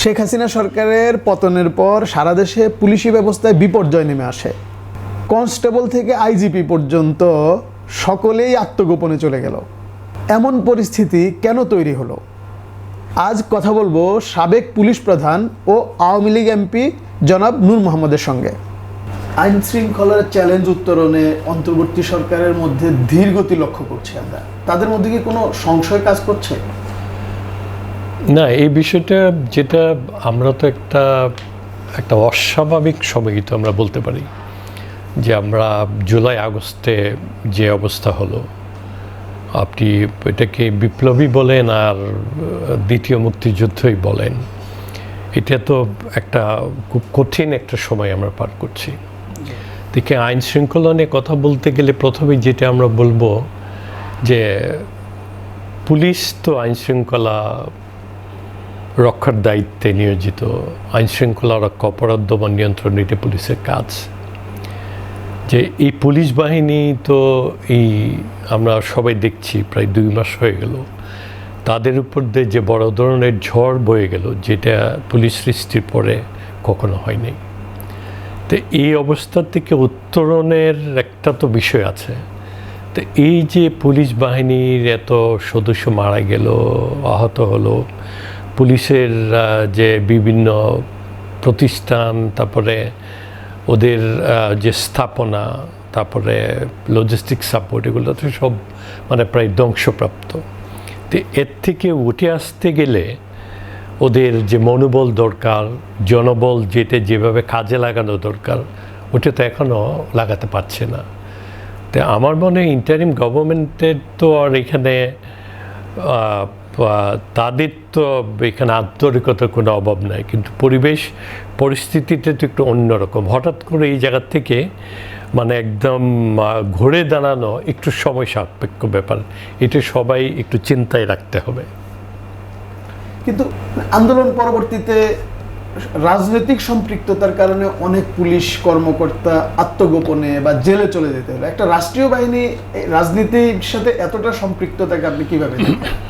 শেখ হাসিনা সরকারের পতনের পর সারা দেশে পুলিশি ব্যবস্থায় বিপর্যয় নেমে আসে। কনস্টেবল থেকে আইজিপি পর্যন্ত সকলেই আত্মগোপনে চলে গেল। এমন পরিস্থিতি কেন তৈরি হলো? আজ কথা বলব সাবেক পুলিশ প্রধান ও আওয়ামী লীগ এমপি জনাব নূর মোহাম্মদের সঙ্গে। আইন শৃঙ্খলার চ্যালেঞ্জ উত্তরণে অন্তর্বর্তী সরকারের মধ্যে ধীর গতি লক্ষ্য করছি আমরা। তাদের মধ্যে কি কোনো সংশয় কাজ করছে? না, এই বিষয়টা যেটা আমরা তো একটা একটা অস্বাভাবিক সময় তো আমরা বলতে পারি যে আমরা জুলাই, আগস্টে যে অবস্থা হলো, আপনি এটাকে বিপ্লবী বলেন আর দ্বিতীয় মুক্তিযুদ্ধই বলেন, এটা তো একটা খুব কঠিন একটা সময় আমরা পার করছি। দেখে আইন শৃঙ্খলা নিয়ে কথা বলতে গেলে প্রথমে যেটা আমরা বলব যে পুলিশ তো আইন শৃঙ্খলা রক্ষার দায়িত্বে নিয়োজিত আইন শৃঙ্খলা রক্ষা অপরাধ দমন নিয়ন্ত্রণ এটা পুলিশের কাজ। যে এই পুলিশ বাহিনী তো এই আমরা সবাই দেখছি, প্রায় দুই মাস হয়ে গেল। তাদের উপর দিয়ে যে বড় ধরনের ঝড় বয়ে গেল, যেটা পুলিশ সৃষ্টির পরে কখনো হয়নি। তো এই অবস্থা থেকে উত্তরণের একটা তো বিষয় আছে। তো এই যে পুলিশ বাহিনীর এত সদস্য মারা গেল, আহত হলো পুলিশের যে বিভিন্ন প্রতিষ্ঠান, তারপরে ওদের যে স্থাপনা, তারপরে লজিস্টিক সাপোর্ট এগুলো তো সব মানে প্রায় ধ্বংসপ্রাপ্ত। তো এর থেকে উঠে আসতে গেলে ওদের যে মনোবল দরকার, জনবল যেতে যেভাবে কাজে লাগানো দরকার, ওটা তো এখনও লাগাতে পারছে না। তো আমার মনে হয় ইন্টারিম গভর্নমেন্টের তো আর এখানে তাদের তো এখানে আন্তরিকতার কোনো অভাব নাই, কিন্তু পরিবেশ পরিস্থিতিতে তো একটু অন্যরকম। হঠাৎ করে এই জায়গা থেকে মানে একদম ঘুরে দাঁড়ানো একটু সময় সাপেক্ষ ব্যাপার। এটা সবাই একটু চিন্তায় রাখতে হবে। কিন্তু আন্দোলন পরবর্তীতে রাজনৈতিক সম্পৃক্ততার কারণে অনেক পুলিশ কর্মকর্তা আত্মগোপনে বা জেলে চলে যেতে হলো একটা রাষ্ট্রীয় বাহিনী রাজনীতির সাথে এতটা সম্পৃক্ততাকে আপনি কীভাবে?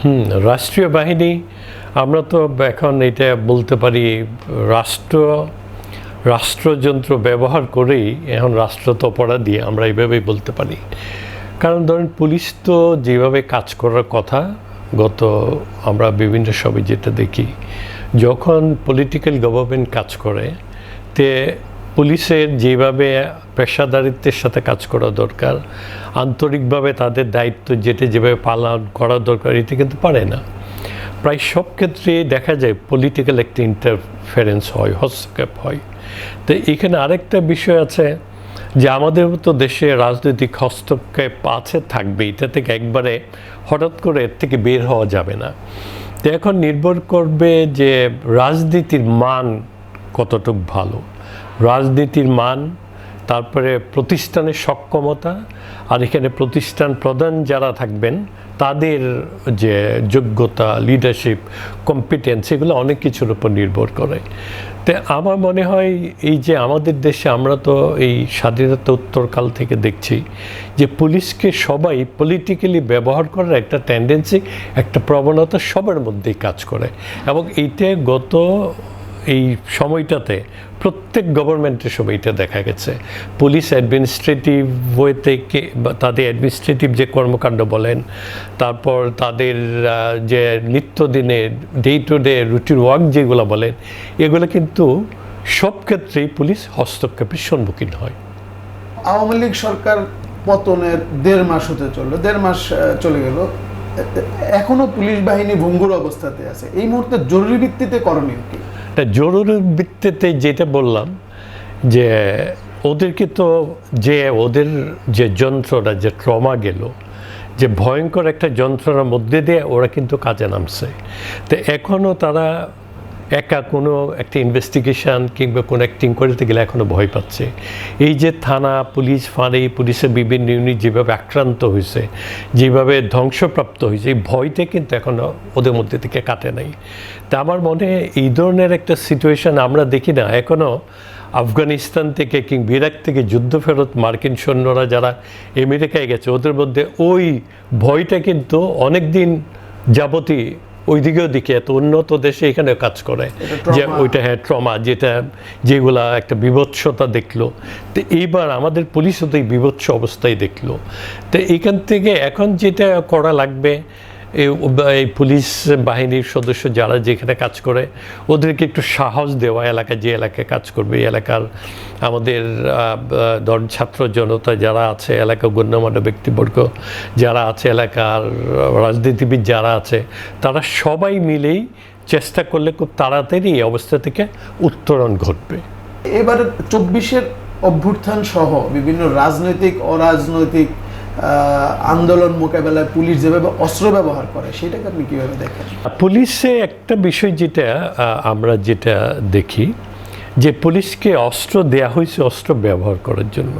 হুম, রাষ্ট্রীয় বাহিনী, আমরা তো এখন এটা বলতে পারি, রাষ্ট্র, রাষ্ট্রযন্ত্র ব্যবহার করেই এখন রাষ্ট্র তো অপরাধী, আমরা এইভাবেই বলতে পারি কারণ ধরেন, পুলিশ তো যেভাবে কাজ করার কথা, গত আমরা বিভিন্ন সময় যেটা দেখি যখন পলিটিক্যাল গভর্নমেন্ট কাজ করে, তে পুলিশের যেভাবে পেশাদারিত্বের সাথে কাজ করা দরকার, আন্তরিকভাবে তাদের দায়িত্ব যেটা যেভাবে পালন করা দরকার এটি কিন্তু পারে না। প্রায় সব ক্ষেত্রে দেখা যায় পলিটিক্যাল একটা ইন্টারফারেন্স হয়, হস্তক্ষেপ হয়। তো এখানে আরেকটা বিষয় আছে যে আমাদের মতো দেশে রাজনৈতিক হস্তক্ষেপ আছে, থাকবে, এটা থেকে একবারে হঠাৎ করে এর থেকে বের হওয়া যাবে না। তো এখন নির্ভর করবে যে রাজনীতির মান কতটুক ভালো। রাজনীতির মান, তারপরে প্রতিষ্ঠানের সক্ষমতা, আর এখানে প্রতিষ্ঠান প্রধান যারা থাকবেন তাদের যে যোগ্যতা লিডারশিপ কম্পিটেন্স এগুলো অনেক কিছুর উপর নির্ভর করে। তো আমার মনে হয় এই যে আমাদের দেশে আমরা তো এই স্বাধীনতা উত্তরকাল থেকে দেখছি যে পুলিশকে সবাই পলিটিক্যালি ব্যবহার করার একটা টেন্ডেন্সি একটা প্রবণতা সবার মধ্যেই কাজ করে। এবং এইটা গত এই সময়টাতে প্রত্যেক গভর্নমেন্টের সময়টা দেখা গেছে। পুলিশ অ্যাডমিনিস্ট্রেটিভ ওয়ে থেকে বা তাদের অ্যাডমিনিস্ট্রেটিভ যে কর্মকাণ্ড বলেন, তারপর তাদের যে নিত্যদিনের day to day routine work যেগুলো বলেন, এগুলো কিন্তু সব ক্ষেত্রেই পুলিশ হস্তক্ষেপের সম্মুখীন হয়। আওয়ামী লীগ সরকার পতনের দেড় মাস হতে চলল, দেড় মাস চলে গেল। এখনও পুলিশ বাহিনী ভঙ্গুর অবস্থাতে আছে। এই মুহূর্তে জরুরি ভিত্তিতে করণীয় কি? তা জরুরি ভিত্তিতে যেটা বললাম, যে ওদেরকে তো যে ওদের যে যন্ত্রটা, যে ট্রমা গেল, যে ভয়ঙ্কর একটা যন্ত্রণার মধ্যে দিয়ে ওরা কিন্তু কাজে নামছে। তো এখনও তারা একা কোনো একটা ইনভেস্টিগেশন কিংবা কোনো অ্যাক্টিং করতে গেলে এখনও ভয় পাচ্ছে। এই যে থানা, পুলিশ, ফাঁড়ি, পুলিশের বিভিন্ন ইউনিট যেভাবে আক্রান্ত হয়েছে, যেভাবে ধ্বংসপ্রাপ্ত হয়েছে, এই ভয়টা কিন্তু এখনও ওদের মধ্যে থেকে কাটে নাই। তা আমার মনে এই ধরনের একটা সিচুয়েশন আমরা দেখি না এখনও আফগানিস্তান থেকে কিংবা ইরাক থেকে যুদ্ধ ফেরত মার্কিন সৈন্যরা যারা আমেরিকায় গেছে, ওদের মধ্যে ওই ভয়টা কিন্তু অনেক দিন যাবতই ওইদিকেও দিকে এত উন্নত দেশে এখানে কাজ করে। যে ওইটা হ্যাঁ ট্রমা যেটা যেগুলা একটা বিভৎসতা দেখল। তো এইবার আমাদের পুলিশও তো এই বিভৎস অবস্থায় দেখল। তো এখান থেকে এখন যেটা করা লাগবে এই পুলিশ বাহিনীর সদস্য যারা যেখানে কাজ করে, ওদেরকে একটু সাহস দেওয়া এলাকা, যে এলাকায় কাজ করবে এলাকার আমাদের ধর ছাত্র জনতা যারা আছে, এলাকার গণ্যমান্য ব্যক্তিবর্গ যারা আছে, এলাকার রাজনীতিবিদ যারা আছে, তারা সবাই মিলেই চেষ্টা করলে খুব তাড়াতাড়ি এই অবস্থা থেকে উত্তরণ ঘটবে। এবার চব্বিশের অভ্যুত্থান সহ বিভিন্ন রাজনৈতিক, অরাজনৈতিক আন্দোলন মোকাবেলায় পুলিশ যেভাবে অস্ত্র ব্যবহার করে, সেটাকে আপনি কীভাবে দেখেন? পুলিশে একটা বিষয় যেটা আমরা যেটা দেখি যে পুলিশকে অস্ত্র দেয়া হয়েছে অস্ত্র ব্যবহার করার জন্য।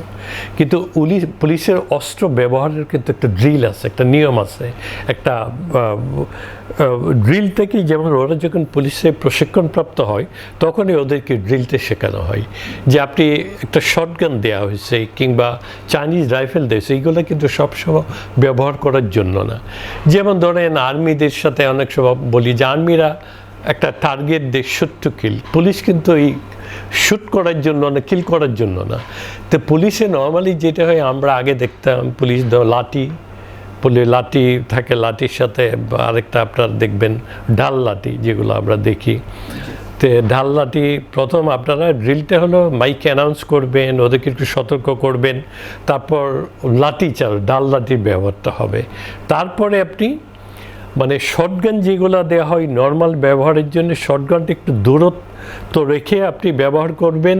কিন্তু পুলিশ পুলিশের অস্ত্র ব্যবহারের কিন্তু একটা ড্রিল আছে, একটা নিয়ম আছে। একটা ড্রিল থেকেই যেমন ওরা যখন পুলিশে প্রশিক্ষণপ্রাপ্ত হয়, তখনই ওদেরকে ড্রিলতে শেখানো হয়। যে আপনি একটা শর্টগান দেওয়া হয়েছে কিংবা চাইনিজ রাইফেল দিয়েছে এইগুলো কিন্তু সবসময় ব্যবহার করার জন্য না। যেমন ধরেন আর্মিদের সাথে অনেক সময় বলি যে আর্মিরা একটা টার্গেট দিয়ে শুট কিল পুলিশ কিন্তু এই শ্যুট করার জন্য না কিল করার জন্য না। তো পুলিশে নর্মালি যেটা হয়, আমরা আগে দেখতাম পুলিশ লাঠি, পুলি লাঠি থাকে, লাঠির সাথে আরেকটা আপনার দেখবেন ঢাল লাঠি যেগুলো আমরা দেখি। তো ঢাল লাঠি প্রথম আপনারা ড্রিলটা হলো মাইকে অ্যানাউন্স করবেন, ওদেরকে একটু সতর্ক করবেন, তারপর লাঠি চাল, ডাল লাঠির ব্যবহারটা হবে। তারপরে আপনি মানে শর্টগান যেগুলো দেওয়া হয় নর্মাল ব্যবহারের জন্য শর্টগানটা একটু দূরত্ব রেখে আপনি ব্যবহার করবেন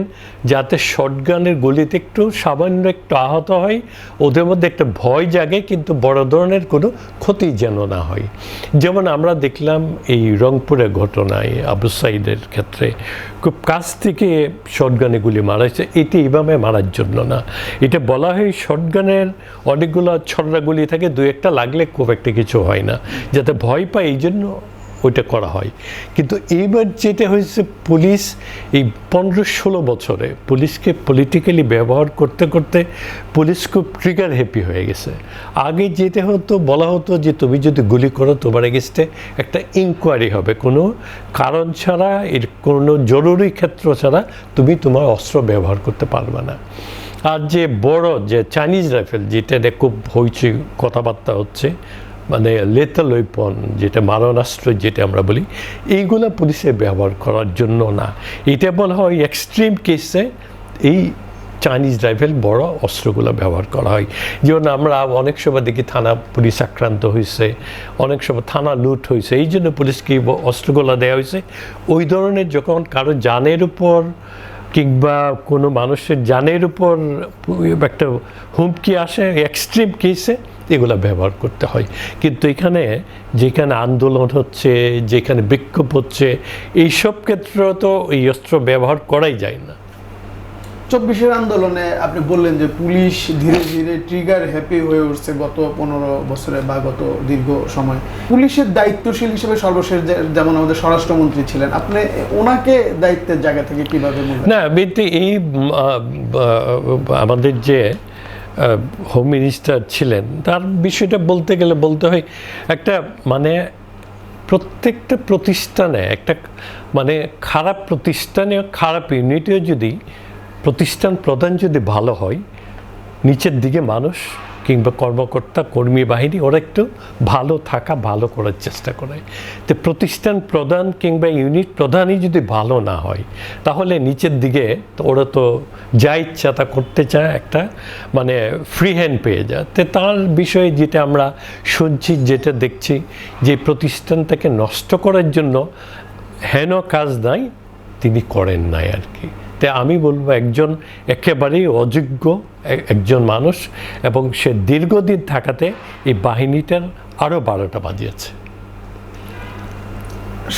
যাতে শর্টগানের গুলিতে একটু সামান্য একটু আহত হয়, ওদের মধ্যে একটা ভয় জাগে, কিন্তু বড় ধরনের কোনো ক্ষতি যেন না হয়। যেমন আমরা দেখলাম এই রংপুরের ঘটনায় আবু সাইদের ক্ষেত্রে খুব কাছ থেকে শর্টগানে গুলি মারা হয়েছে, এটি এইভাবে মারার জন্য না। এটা বলা হয় শর্টগানের অনেকগুলো ছড়রা গুলি থাকে, দু একটা লাগলে খুব একটা কিছু হয় না। যাতে ভয় পায় এই জন্য ওইটা করা হয়। কিন্তু এইবার যেটা হয়েছে পুলিশ, এই পনেরো ষোলো বছরে পুলিশকে পলিটিক্যালি ব্যবহার করতে করতে পুলিশ খুব ট্রিগার হ্যাপি হয়ে গেছে। আগে যেটা হতো, বলা হতো যে তুমি যদি গুলি করো, তোমার এগেস্টে একটা ইনকোয়ারি হবে। কোনো কারণ ছাড়া, এর কোনো জরুরি ক্ষেত্র ছাড়া তুমি তোমার অস্ত্র ব্যবহার করতে পারবে না। আর যে বড় যে চাইনিজ রাইফেল যেটা খুব হয়েছে কথাবার্তা হচ্ছে মানে লেতাল ওয়েপন যেটা মারণাস্ত্র যেটা আমরা বলি, এইগুলো পুলিশে ব্যবহার করার জন্য না। এটা বলা হয় এক্সট্রিম কেসে এই চাইনিজ রাইফেল বড় অস্ত্রগুলো ব্যবহার করা হয়। যেমন আমরা অনেক সময় দেখি থানা পুলিশ আক্রান্ত হয়েছে অনেক সময় থানা লুট হয়েছে এই জন্য পুলিশকে অস্ত্রগুলো দেওয়া হয়েছে ওই ধরনের যখন কারও জানের উপর কিংবা কোনো মানুষের জানের উপর একটা হুমকি আসে এক্সট্রিম কেসে এগুলো ব্যবহার করতে হয়। কিন্তু এখানে যেখানে আন্দোলন হচ্ছে যেখানে বিক্ষোভ হচ্ছে এইসব ক্ষেত্রে তো এই অস্ত্র ব্যবহার করাই যায় না। চব্বিশের আন্দোলনে আপনি বললেন যে পুলিশ ধীরে ধীরে ট্রিগার হ্যাপি হয়ে উঠছে গত পনেরো বছরে বা গত দীর্ঘ সময়। পুলিশের দায়িত্বশীল হিসেবে সর্বশেষ যেমন আমাদের স্বরাষ্ট্রমন্ত্রী ছিলেন আপনি ওনাকে দায়িত্বের জায়গা থেকে কীভাবে না এই আমাদের যে হোম মিনিস্টার ছিলেন, তার বিষয়টা বলতে গেলে বলতে হয়, একটা মানে প্রত্যেকটা প্রতিষ্ঠানে, একটা মানে খারাপ প্রতিষ্ঠানে খারাপ ইউনিটেও যদি প্রতিষ্ঠান প্রধান যদি ভালো হয়, নিচের দিকে মানুষ কিংবা কর্মকর্তা, কর্মী বাহিনী, ওরা একটু ভালো থাকা, ভালো করার চেষ্টা করে। তো প্রতিষ্ঠান প্রধান কিংবা ইউনিট প্রধানই যদি ভালো না হয়, তাহলে নিচের দিকে ওরা তো যা ইচ্ছা তা করতে চায় একটা মানে ফ্রি হ্যান্ড পেয়ে যায়। তো তার বিষয়ে যেটা আমরা শুনছি, যেটা দেখছি, যে প্রতিষ্ঠানটাকে নষ্ট করার জন্য হেন কাজ নাই, তিনি করেন নাই আর কি। তাই আমি বলব একজন একেবারেই অযোগ্য একজন মানুষ এবং সে দীর্ঘদিন থাকাতে এই বাহিনীটার আরও বারোটা বাজিয়েছে।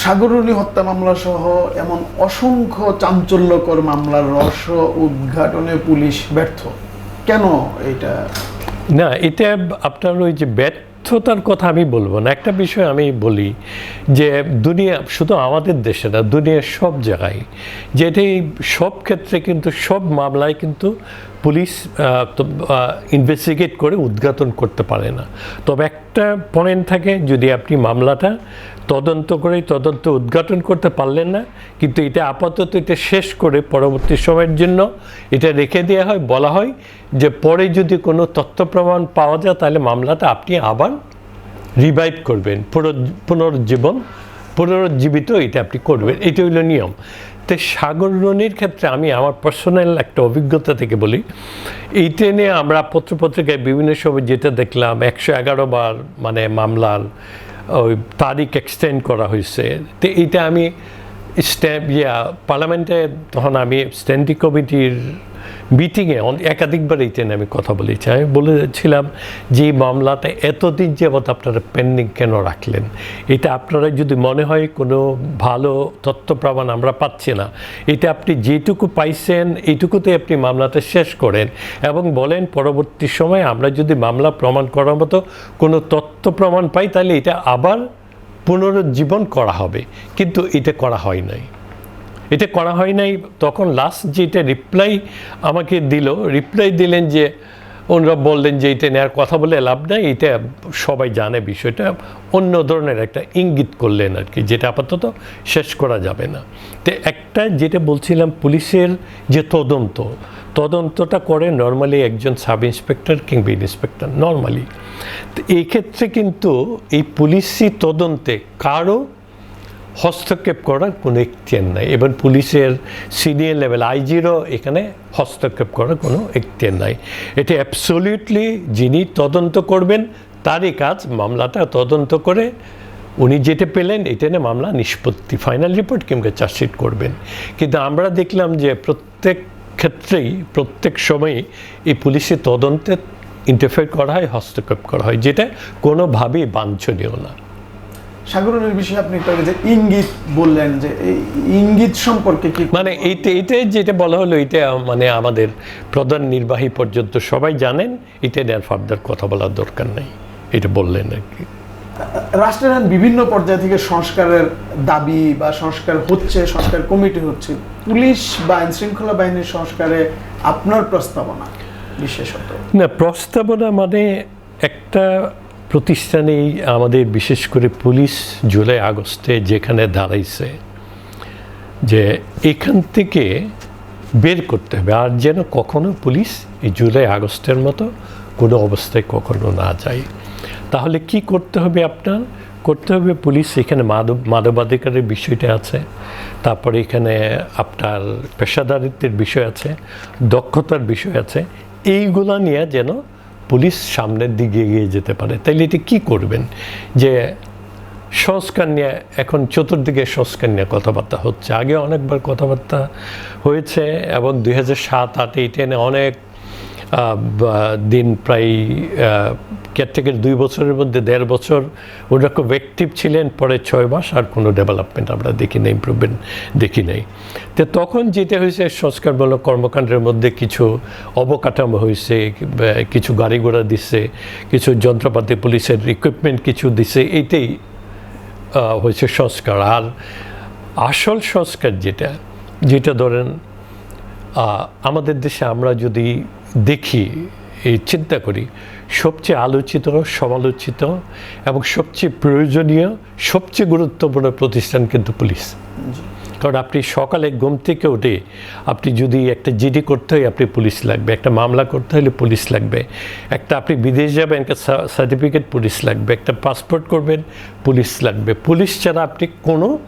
সাগরুলি হত্যা মামলা সহ এমন অসংখ্য চাঞ্চল্যকর মামলার রহস্য উদ্ঘাটনে পুলিশ ব্যর্থ। কেন এটা? না এটা আপনার ওই যে ব্যর্থতার কথা আমি বলব না। একটা বিষয় আমি বলি যে দুনিয়া শুধু আমাদের দেশে না, দুনিয়ার সব জায়গায় যেটি সব ক্ষেত্রে কিন্তু সব মামলায় কিন্তু পুলিশ ইনভেস্টিগেট করে উদ্ঘাটন করতে পারে না। তবে একটা পয়েন্ট থাকে, যদি আপনি মামলাটা তদন্ত করে তদন্ত উদ্ঘাটন করতে পারলেন না, কিন্তু এটা আপাতত এটা শেষ করে পরবর্তী সময়ের জন্য এটা রেখে দেওয়া হয়, বলা হয় যে পরে যদি কোনো তথ্য প্রমাণ পাওয়া যায়, তাহলে মামলাটা আপনি আবার রিভাইভ করবেন। পুনর- পুনরুজ্জীবন পুনরুজ্জীবিত এটা আপনি করবেন। এটা হইল নিয়ম। তো সাগর রনির ক্ষেত্রে আমি আমার পার্সোনাল একটা অভিজ্ঞতা থেকে বলি। এই ট্রেনে আমরা পত্রপত্রিকায় বিভিন্ন সময় যেটা দেখলাম, একশো এগারো বার মানে মামলার ওই তারিখ এক্সটেন্ড করা হয়েছে। তো এইটা আমি স্ট্যাম্প ইয়া পার্লামেন্টে তখন আমি স্ট্যান্ডিং কমিটির মিটিংয়ে একাধিকবার এই আমি কথা বলেছি। আমি বলেছিলাম যে মামলাটা এতদিন যাবৎ আপনারা পেন্ডিং কেন রাখলেন? এটা আপনারা যদি মনে হয় কোনো ভালো তথ্য প্রমাণ আমরা পাচ্ছি না। এটা আপনি যেটুকু পাইছেন এইটুকুতে আপনি মামলাটা শেষ করেন এবং বলেন পরবর্তী সময়ে আমরা যদি মামলা প্রমাণ করার মতো কোনো তথ্য প্রমাণ পাই, তাহলে এটা আবার পুনরুজ্জীবন করা হবে। কিন্তু এটা করা হয় নাই। এটা করা হয় নাই। তখন লাস্ট যেটা রিপ্লাই আমাকে দিল রিপ্লাই দিলেন যে, ওনারা বললেন যে, এটা নেওয়ার কথা বলে লাভ নাই, এটা সবাই জানে বিষয়টা। অন্য ধরনের একটা ইঙ্গিত করলেন আর কি, যেটা আপাতত শেষ করা যাবে না। তো একটা যেটা বলছিলাম, পুলিশের যে তদন্ত, তদন্তটা করে নর্মালি একজন সাব ইন্সপেক্টর কিংবা ইন্সপেক্টর নর্মালি তো এই ক্ষেত্রে কিন্তু এই পুলিশি তদন্তে কারও হস্তক্ষেপ করার কোনো এখতিয়ার নাই। এবং পুলিশের সিনিয়র লেভেল আইজিরও এখানে হস্তক্ষেপ করার কোনো এখতিয়ার নাই। এটি অ্যাবসলিউটলি যিনি তদন্ত করবেন, তারই কাজ মামলাটা তদন্ত করে উনি যেটা পেলেন, এটা নিয়ে মামলা নিষ্পত্তি ফাইনাল রিপোর্ট কিংবা চার্জশিট করবেন। কিন্তু আমরা দেখলাম যে প্রত্যেক ক্ষেত্রেই, প্রত্যেক সময়ই এই পুলিশি তদন্তে ইন্টারফেয়ার করা হয়, হস্তক্ষেপ করা হয়, যেটা কোনোভাবেই বাঞ্ছনীয় না। সাগরনের বিষয়ে আপনি একটু যে ইঙ্গিত বললেন যে এই ইঙ্গিত সম্পর্কে কি মানে এইটা এইটা যেটা বলা হলো এটা মানে আমাদের প্রধান নির্বাহী পর্যন্ত সবাই জানেন এটা নিয়ে ফার্দার কথা বলার দরকার নেই। এটা বললেন আর কি। রাষ্ট্রের বিভিন্ন পর্যায় থেকে সংস্কারের দাবি বা সংস্কার হচ্ছে সংস্কার কমিটি হচ্ছে। পুলিশ বা আইন শৃঙ্খলা বাহিনীর সংস্কারে আপনার প্রস্তাবনা বিশেষত? না প্রস্তাবনা মানে একটা প্রতিষ্ঠানেই আমাদের বিশেষ করে পুলিশ জুলাই আগস্টে যেখানে দাঁড়াইছে, যে এখান থেকে বের করতে হবে। আর যেন কখনো পুলিশ এই জুলাই আগস্টের মতো কোনো অবস্থায় কখনো না যায়। তাহলে কি করতে হবে আপনার? করতে হবে পুলিশ এখানে মাদব মানবাধিকারের বিষয়টা আছে, তারপরে এখানে আপনার পেশাদারিত্বের বিষয় আছে, দক্ষতার বিষয় আছে, এইগুলা নিয়ে যেন পুলিশ সামনের দিকে এগিয়ে যেতে পারে। তাইলে এটি কী করবেন? যে সংস্কার নিয়ে এখন চতুর্দিকে সংস্কার নিয়ে কথাবার্তা হচ্ছে। আগে অনেকবার কথাবার্তা হয়েছে এবং দুই হাজার সাত আট এই টেনে অনেক দিন প্রায় কেয়ারটেকের দুই বছরের মধ্যে দেড় বছর ওরা খুব অ্যাক্টিভ ছিলেন, পরে ছয় মাস আর কোনো ডেভেলপমেন্ট আমরা দেখি না ইম্প্রুভমেন্ট দেখি নাই। তো তখন যেটা হয়েছে, সংস্কারমূলক কর্মকাণ্ডের মধ্যে কিছু অবকাঠামো হয়েছে কিছু গাড়ি ঘোড়া দিচ্ছে কিছু যন্ত্রপাতি, পুলিশের ইকুইপমেন্ট কিছু দিছে এইটাই হয়েছে সংস্কার। আর আসল সংস্কার যেটা যেটা ধরেন আমাদের দেশে আমরা যদি দেখি চিন্তা করি সবচেয়ে আলোচিত সমালোচিত এবং সবচেয়ে প্রয়োজনীয় সবচেয়ে গুরুত্বপূর্ণ প্রতিষ্ঠান কিন্তু পুলিশ। কারণ আপনি সকালে ঘুম থেকে উঠে আপনি যদি একটা জিডি করতে হয় আপনি পুলিশ লাগবে। একটা মামলা করতে হলে পুলিশ লাগবে। একটা আপনি বিদেশ যাবেন একটা সার্টিফিকেট পুলিশ লাগবে। একটা পাসপোর্ট করবেন পুলিশ লাগবে। পুলিশ ছাড়া আপনি কোনো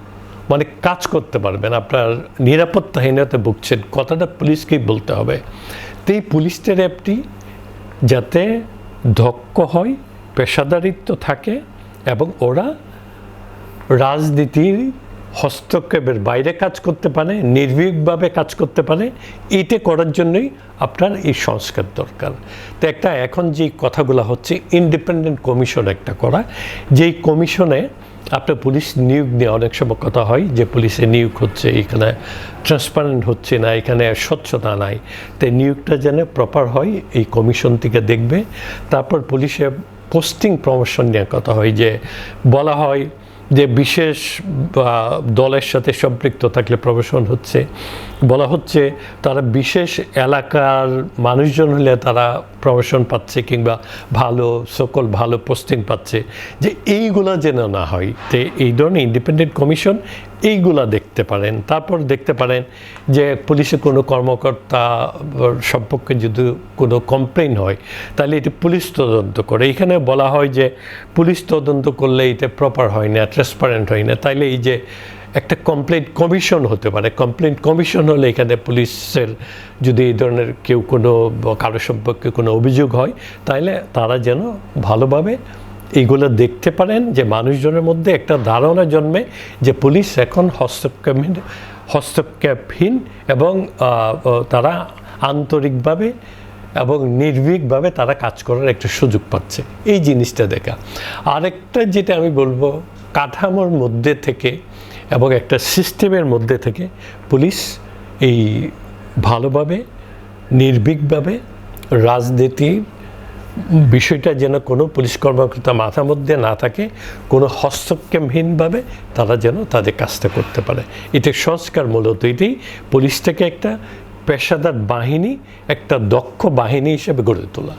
মানে কাজ করতে পারবেন আপনার নিরাপত্তাহীনতা ভুগছেন। কথাটা পুলিশকেই বলতে হবে। তো এই পুলিশটার আপনি যাতে দক্ষ হয়, পেশাদারিত্ব থাকে এবং ওরা রাজনীতির হস্তক্ষেপের বাইরে কাজ করতে পারে, নির্ভীকভাবে কাজ করতে পারে। এইটা করার জন্যই আপনার এই সংস্কার দরকার। তো একটা এখন যে কথাগুলো হচ্ছে ইন্ডিপেন্ডেন্ট কমিশন একটা করা। যেই কমিশনে আপনার পুলিশ নিয়োগ নিয়ে অনেক সময় কথা হয় যে পুলিশে নিয়োগ হচ্ছে, এখানে ট্রান্সপারেন্ট হচ্ছে না, এখানে স্বচ্ছতা নাই। তাই নিয়োগটা যেন প্রপার হয়, এই কমিশন থেকে দেখবে। তারপর পুলিশে পোস্টিং প্রমোশন নিয়ে কথা হয় যে বলা হয় যে বিশেষ দলের সাথে সম্পৃক্ত থাকলে প্রবেশন হচ্ছে। বলা হচ্ছে তারা বিশেষ এলাকার মানুষজন হলে তারা প্রবেশন পাচ্ছে কিংবা ভালো সকল ভালো পোস্টিং পাচ্ছে। যে এইগুলা যেন না হয়, তো এই ধরনের ইন্ডিপেন্ডেন্ট কমিশন এইগুলা দেখতে পারেন। তারপর দেখতে পারেন যে পুলিশের কোনো কর্মকর্তা সম্পর্কে যদি কোনো কমপ্লেন হয়, তাহলে এটি পুলিশ তদন্ত করে। এখানে বলা হয় যে পুলিশ তদন্ত করলে এটা প্রপার হয় না ট্রান্সপারেন্ট হয় না। তাইলে এই যে একটা কমপ্লেন কমিশন হতে পারে। কমপ্লেন কমিশন হলে এখানে পুলিশের যদি এই ধরনের কেউ কোনো কারও সম্পর্কে কোনো অভিযোগ হয় তাহলে তারা যেন ভালোভাবে এইগুলো দেখতে পারেন যে মানুষজনের মধ্যে একটা ধারণা জন্মে যে পুলিশ এখন হস্তক্ষেপহীন হস্তক্ষেপহীন এবং তারা আন্তরিকভাবে এবং নির্ভীকভাবে তারা কাজ করার একটা সুযোগ পাচ্ছে। এই জিনিসটা দেখা। আরেকটা যেটা আমি বলব, কাঠামোর মধ্যে থেকে এবং একটা সিস্টেমের মধ্যে থেকে পুলিশ এই ভালোভাবে, নির্ভীকভাবে রাজনীতি বিষয়টা যেন কোনো পুলিশ কর্মকর্তা মাথার মধ্যে না থাকে, কোনো হস্তক্ষেপহীনভাবে তারা যেন তাদের কাজটা করতে পারে। এটা সংস্কার মূলত এটাই। পুলিশটাকে একটা পেশাদার বাহিনী, একটা দক্ষ বাহিনী হিসেবে গড়ে তোলা।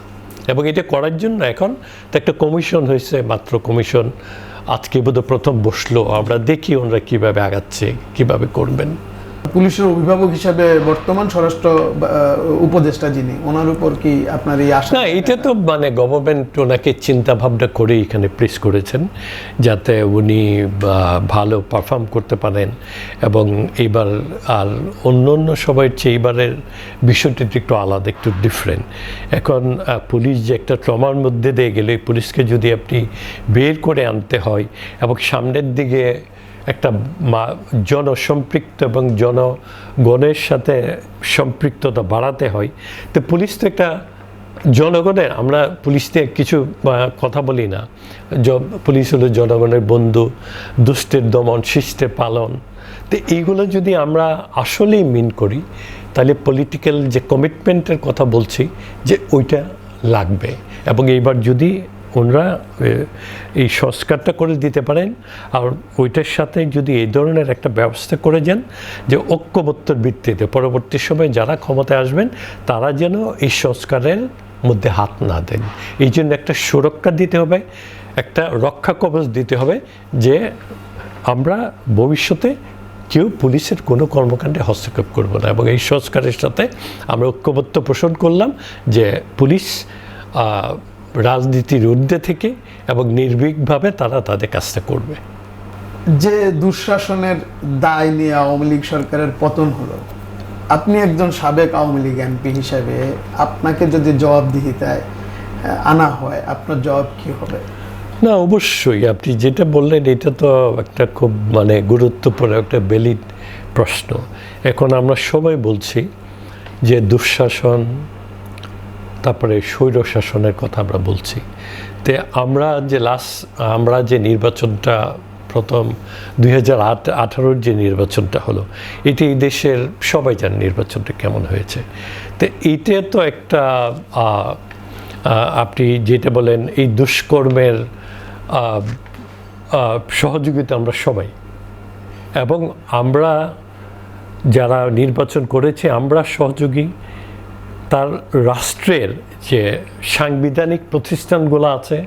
এবং এটা করার জন্য এখন তো একটা কমিশন হয়েছে, মাত্র কমিশন। আজকে বোধহয় প্রথম বসল। আমরা দেখি ওনারা কীভাবে আগাচ্ছে, কীভাবে করবেন। পুলিশের অভিভাবক হিসাবে বর্তমান স্বরাষ্ট্র উপদেষ্টা যিনি, ওনার উপর কি আপনার এই আশা? না, এটা তো মানে গভর্নমেন্ট ওনাকে চিন্তা ভাবনা করে এখানে প্রেস করেছেন, যাতে উনি ভালো পারফর্ম করতে পারেন এবং এইবার আর অন্য অন্য সবার চেয়ে এইবারের বিষয়টি একটু আলাদা, একটু ডিফারেন্ট এখন পুলিশ যে একটা ট্রমার মধ্যে দিয়ে গেলে পুলিশকে যদি আপনি বের করে আনতে হয় এবং সামনের দিকে একটা জনসম্পৃক্ত এবং জনগণের সাথে সম্পৃক্ততা বাড়াতে হয়। তো পুলিশ তো একটা জনগণের, আমরা পুলিশ নিয়ে কিছু কথা বলি না। পুলিশ হলো জনগণের বন্ধু, দুষ্টের দমন শিষ্টের পালন। তো এইগুলো যদি আমরা আসলেই মিন করি, তাহলে পলিটিক্যাল যে কমিটমেন্টের কথা বলছি, যে ওইটা লাগবে। এবং এইবার যদি ওনারা এই সংস্কারটা করে দিতে পারেন। আর ওইটার সাথে যদি এই ধরনের একটা ব্যবস্থা করে যান, যে ঐক্যবদ্ধর ভিত্তিতে পরবর্তী সময়ে যারা ক্ষমতায় আসবেন, তারা যেন এই সংস্কারের মধ্যে হাত না দেন। এই জন্য একটা সুরক্ষা দিতে হবে, একটা রক্ষা কবচ দিতে হবে, যে আমরা ভবিষ্যতে কেউ পুলিশের কোনো কর্মকাণ্ডে হস্তক্ষেপ করব না। এবং এই সংস্কারের সাথে আমরা ঐক্যবদ্ধ পোষণ করলাম যে পুলিশ রাজনীতির ঊর্ধ্বে থেকে এবং নির্ভীকভাবে তারা তাদের কাজটা করবে। যে দুঃশাসনের দায় নিয়ে আওয়ামী লীগ সরকারের পতন হলো আপনি একজন সাবেক আওয়ামী লীগ এমপি হিসাবে আপনাকে যদি জবাবদিহিতায় আনা হয় আপনার জবাব কি হবে? না অবশ্যই। আপনি যেটা বললেন এটা তো একটা খুব মানে গুরুত্বপূর্ণ একটা বেলিড প্রশ্ন। এখন আমরা সবাই বলছি যে দুঃশাসন তারপরে স্বৈর শাসনের কথা আমরা বলছি। তে আমরা যে লাস্ট আমরা যে নির্বাচনটা প্রথম দুই হাজার যে নির্বাচনটা হলো, এটি এই দেশের সবাই জানে নির্বাচনটা কেমন হয়েছে? তো এইটা তো একটা আপনি যেটা বলেন এই দুষ্কর্মের সহযোগিতা আমরা সবাই। এবং আমরা যারা নির্বাচন করেছে, আমরা সহযোগী। তার রাষ্ট্রের যে সাংবিধানিক প্রতিষ্ঠানগুলো আছে,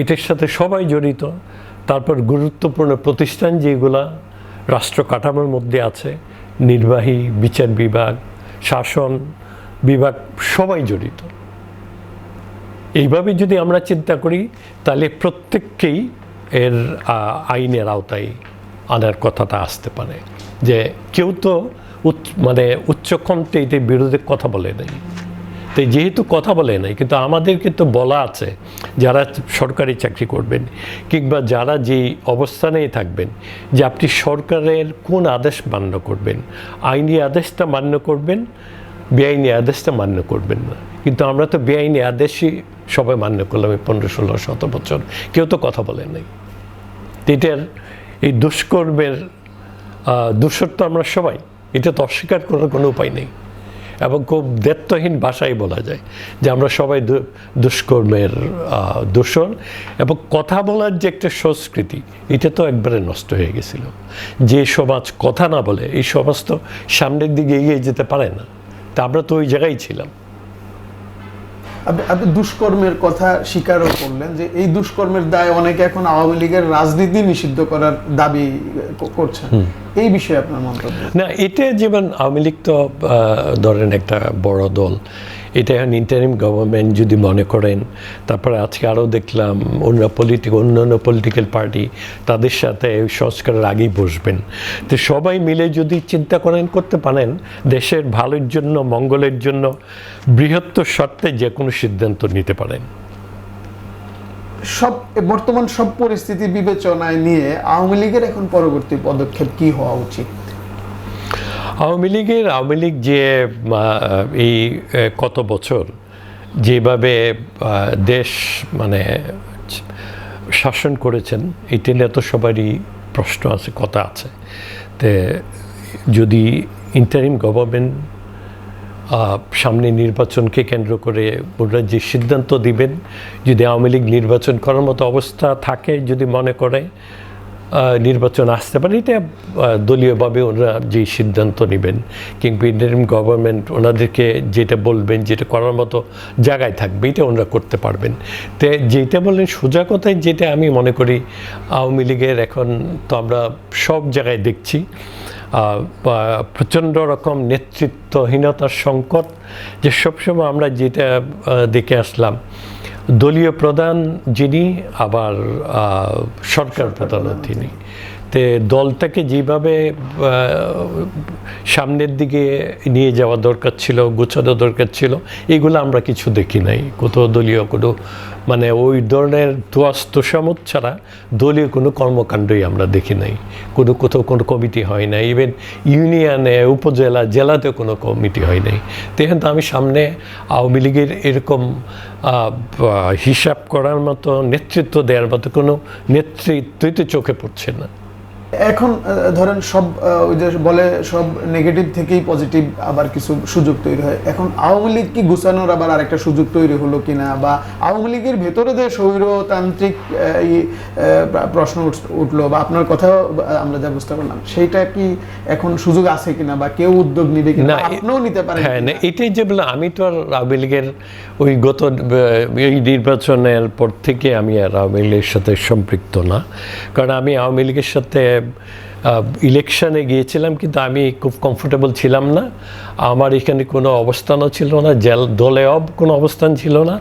এটার সাথে সবাই জড়িত। তারপর গুরুত্বপূর্ণ প্রতিষ্ঠান যেগুলা রাষ্ট্র কাঠামোর মধ্যে আছে, নির্বাহী, বিচার বিভাগ, শাসন বিভাগ, সবাই জড়িত। এইভাবে যদি আমরা চিন্তা করি, তাহলে প্রত্যেককেই এর আইনের আওতায় আনার কথাটা আসতে পারে। যে কেউ তো উচ্চ মানে উচ্চকণ্ঠে এটার বিরুদ্ধে কথা বলে নাই। তো যেহেতু কথা বলে নাই, কিন্তু আমাদেরকে তো বলা আছে যারা সরকারি চাকরি করবেন কিংবা যারা যেই অবস্থানেই থাকবেন যে আপনি সরকারের কোন আদেশ মান্য করবেন। আইনি আদেশটা মান্য করবেন, বেআইনি আদেশটা মান্য করবেন না। কিন্তু আমরা তো বেআইনি আদেশই সবাই মান্য করলাম এই পনেরো, ষোলো শত বছর। কেউ তো কথা বলে নাই। এটার এই দুষ্কর্মের দোষর তো আমরা সবাই। এটা তো অস্বীকার করার কোনো উপায় নেই। এবং খুব দায়িত্বহীন ভাষাই বলা যায় যে আমরা সবাই দুষ্কর্মের দূষণ এবং কথা বলার যে একটা সংস্কৃতি, এটা তো একবারে নষ্ট হয়ে গেছিল। যে সমাজ কথা না বলে, এই সমাজ তো সামনের দিকে এগিয়ে যেতে পারে না। তা আমরা তো ওই জায়গায় ছিলাম। আপনি দুষ্কর্মের কথা স্বীকারও করলেন যে এই দুষ্কর্মের দায় অনেকে এখন আওয়ামী লীগের রাজনীতি নিষিদ্ধ করার দাবি করছেন। এই বিষয়ে আপনার মন্তব্য? না এটা যেমন আওয়ামী লীগ তো আহ, ধরেন একটা বড় দল এটা এখন ইন্টারিম গভর্নমেন্ট যদি মনে করেন। তারপরে আজকে আরও দেখলাম অন্য পলিটিক অন্যান্য পলিটিক্যাল পার্টি তাদের সাথে সংস্কারের আগেই বসবেন। তো সবাই মিলে যদি চিন্তা করেন, করতে পারেন, দেশের ভালোর জন্য, মঙ্গলের জন্য, বৃহত্তর স্বার্থে যে কোনো সিদ্ধান্ত নিতে পারেন। সব, বর্তমান সব পরিস্থিতি বিবেচনায় নিয়ে আওয়ামী লীগের এখন পরবর্তী পদক্ষেপ কি হওয়া উচিত? আওয়ামী লীগের, আওয়ামী লীগ যে এই কত বছর যেভাবে দেশ মানে শাসন করেছেন এটা নিয়ে তো সবারই প্রশ্ন আছে, কথা আছে। তে যদি ইন্টারিম গভর্নমেন্ট সামনে নির্বাচনকে কেন্দ্র করে ওরা যে সিদ্ধান্ত দিবেন, যদি আওয়ামী লীগ নির্বাচন করার মতো অবস্থা থাকে, যদি মনে করে নির্বাচন আসতে পারে, এটা দলীয়ভাবে ওনারা যে সিদ্ধান্ত নেবেন, কিংবা ইন্টারিম গভর্নমেন্ট ওনাদেরকে যেটা বলবেন, যেটা করার মতো জায়গায় থাকবে, এটা ওনারা করতে পারবেন। তো যেটা বললেন, সোজা কথায় যেটা আমি মনে করি, আওয়ামী লীগের এখন তো আমরা সব জায়গায় দেখছি প্রচণ্ড রকম নেতৃত্বহীনতার সংকট, যে সবসময় আমরা যেটা দেখে আসলাম দলীয় প্রধান যিনি, আবার সরকার প্রধানও তিনি। তে দলটাকে যেভাবে সামনের দিকে নিয়ে যাওয়া দরকার ছিল, গোছানো দরকার ছিল, এগুলো আমরা কিছু দেখি নাই। কোথাও দলীয় কোনো মানে ওই ধরনের তোয়াস তোষামত ছাড়া দলীয় কোনো কর্মকাণ্ডই আমরা দেখি নাই। কোনো কোথাও কোনো কমিটি হয় না ইভেন ইউনিয়নে, উপজেলা, জেলাতেও কোনো কমিটি হয় নাই। তো আমি সামনে আওয়ামী লীগের এরকম হিসাব করার মতো নেতৃত্ব দেওয়ার মতো কোনো নেতৃত্বই তো চোখে পড়ছে না। এখন ধরেন সব ওই যে বলে সব নেগেটিভ থেকেই পজিটিভ আবার কিছু সুযোগ তৈরি হয়। এখন আওয়ামী লীগ কি গুছানোর আবার আরেকটা সুযোগ তৈরি হলো কিনা? বা আওয়ামী লীগের ভেতরে যে স্বৈরতান্ত্রিক এই প্রশ্ন উঠল বা আপনার কথা আমরা যা বুঝতে পারলাম সেইটা কি এখন সুযোগ আছে কিনা বা কেউ উদ্যোগ নিবে কিনা? আপনিও নিতে পারেন হ্যাঁ না এটাই যে বলে আমি তো আর আওয়ামী লীগের ওই গত এই নির্বাচনের পর থেকে আমি আর আওয়ামী লীগের সাথে সম্পৃক্ত না। কারণ আমি আওয়ামী লীগের সাথে ইলেকশনে গিয়েছিলাম কিন্তু আমি খুব কমফোর্টেবল ছিলাম না। আমার এখানে কোনো অবস্থানও ছিল না, জেল, দলে অব কোনো অবস্থান ছিল না।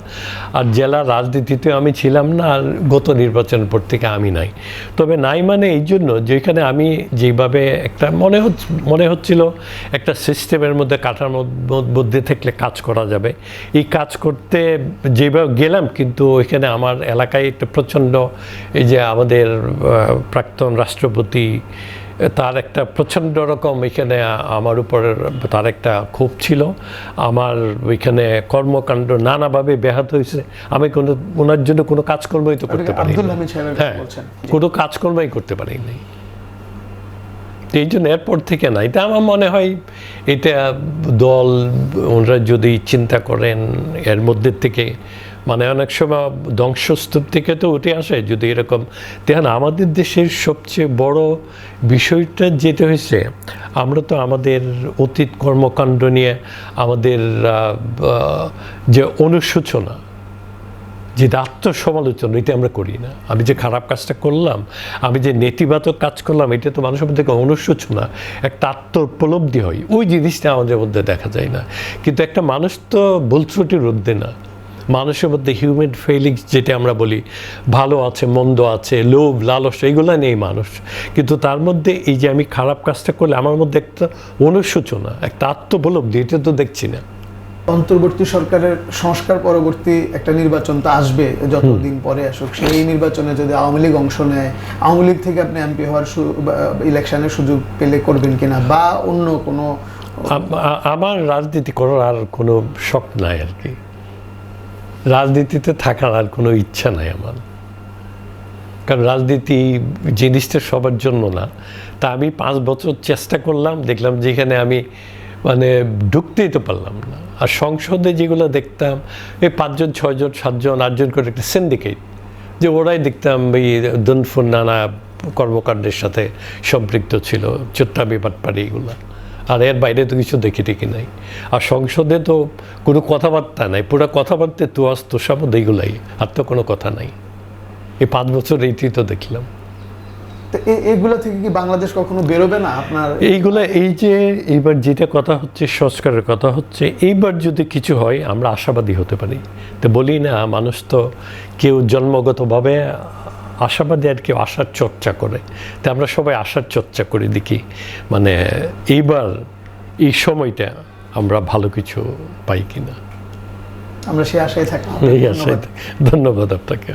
আর জেলা রাজনীতিতে আমি ছিলাম না, আর গত নির্বাচন পর থেকে আমি নাই। তবে নাই মানে এই জন্য যেখানে আমি যেভাবে একটা মনে হচ্ছে, মনে হচ্ছিল একটা সিস্টেমের মধ্যে কাটার মধ্য- মধ্যে থাকলে কাজ করা যাবে। এই কাজ করতে যেভাবে গেলাম, কিন্তু ওইখানে আমার এলাকায় একটা প্রচণ্ড এই যে আমাদের প্রাক্তন রাষ্ট্রপতি তার একটা প্রচণ্ড রকম এখানে আমার উপর তার একটা ক্ষোভ ছিল। আমার ওইখানে কর্মকাণ্ড নানাভাবে ব্যাহত হয়েছে। আমি কোনো ওনার জন্য কোনো কাজকর্মই তো করতে পারি হ্যাঁ কোনো কাজকর্মই করতে পারি নাই এই জন্য এরপর থেকে না এটা আমার মনে হয় এটা দল ওনারা যদি চিন্তা করেন এর মধ্যে থেকে মানে অনেক সময় ধ্বংসস্তূপ থেকে তো উঠে আসে, যদি এরকম। দেখেন, আমাদের দেশের সবচেয়ে বড় বিষয়টা যেটা হয়েছে, আমরা তো আমাদের অতীত কর্মকাণ্ড নিয়ে আমাদের যে অনুশোচনা যেটা আত্মসমালোচনা, এটা আমরা করি না। আমি যে খারাপ কাজটা করলাম, আমি যে নেতিবাচক কাজ করলাম, এটা তো মানুষের মধ্যে অনুশোচনা, একটা আত্ম উপলব্ধি হয়। ওই জিনিসটা আমাদের মধ্যে দেখা যায় না। কিন্তু একটা মানুষ তো ভুল ত্রুটির ঊর্ধ্বে না। মানুষের মধ্যে হিউম্যান ফিলিংস যেটা আমরা বলি ভালো আছে মন্দ আছে লোভ লালস এইগুলো নেই মানুষ। কিন্তু তার মধ্যে এই যে আমি খারাপ কাজটা করলে আমার মধ্যে একটা অনুশোচনা একটা আত্মোপলব্ধি এটা তো দেখছি না। অন্তর্বর্তী সরকারের সংস্কার পরবর্তী একটা নির্বাচন তো আসবে যতদিন পরে আসুক। সেই নির্বাচনে যদি আওয়ামী লীগ অংশ নেয় আওয়ামী লীগ থেকে আপনি এমপি হওয়ার ইলেকশনের সুযোগ পেলে করবেন কিনা বা অন্য কোনো আমার রাজনীতি করার আর কোনো শখ নাই আর কি। রাজনীতিতে থাকার আর কোনো ইচ্ছা নাই আমার। কারণ রাজনীতি জিনিসটা সবার জন্য না। তা আমি পাঁচ বছর চেষ্টা করলাম, দেখলাম যেখানে আমি মানে ঢুকতেই তো পারলাম না। আর সংসদে যেগুলো দেখতাম, এই পাঁচজন, ছয়জন, সাতজন, আটজন করে একটা সিন্ডিকেট যে ওরাই দেখতাম এই দনফুন নানা কর্মকাণ্ডের সাথে সম্পৃক্ত ছিল চোট্টামি পাটপাড়ি এগুলো। আর এর বাইরে তো কিছু দেখি টেকি নাই। আর সংসদে তো কোনো কথাবার্তা নাই। পুরো কথাবার্তা তুয়াস তোষামত এইগুলাই আর তো কোনো কথা নাই। এই পাঁচ বছর এইটি তো দেখলাম। তো এ- এগুলো থেকে কি বাংলাদেশ কখনো বেরোবে না আপনার? এইগুলা এই যে এইবার যেটা কথা হচ্ছে সংস্কারের কথা হচ্ছে এইবার যদি কিছু হয় আমরা আশাবাদী হতে পারি। তো বলি না মানুষ তো কেউ জন্মগতভাবে আশাবাদী আর কেউ আশার চর্চা করে। তাই আমরা সবাই আশার চর্চা করে দেখি। মানে এইবার এই সময়টা আমরা ভালো কিছু পাই কিনা। আমরা সে আশায় থাকি এই আশায় ধন্যবাদ আপনাকে।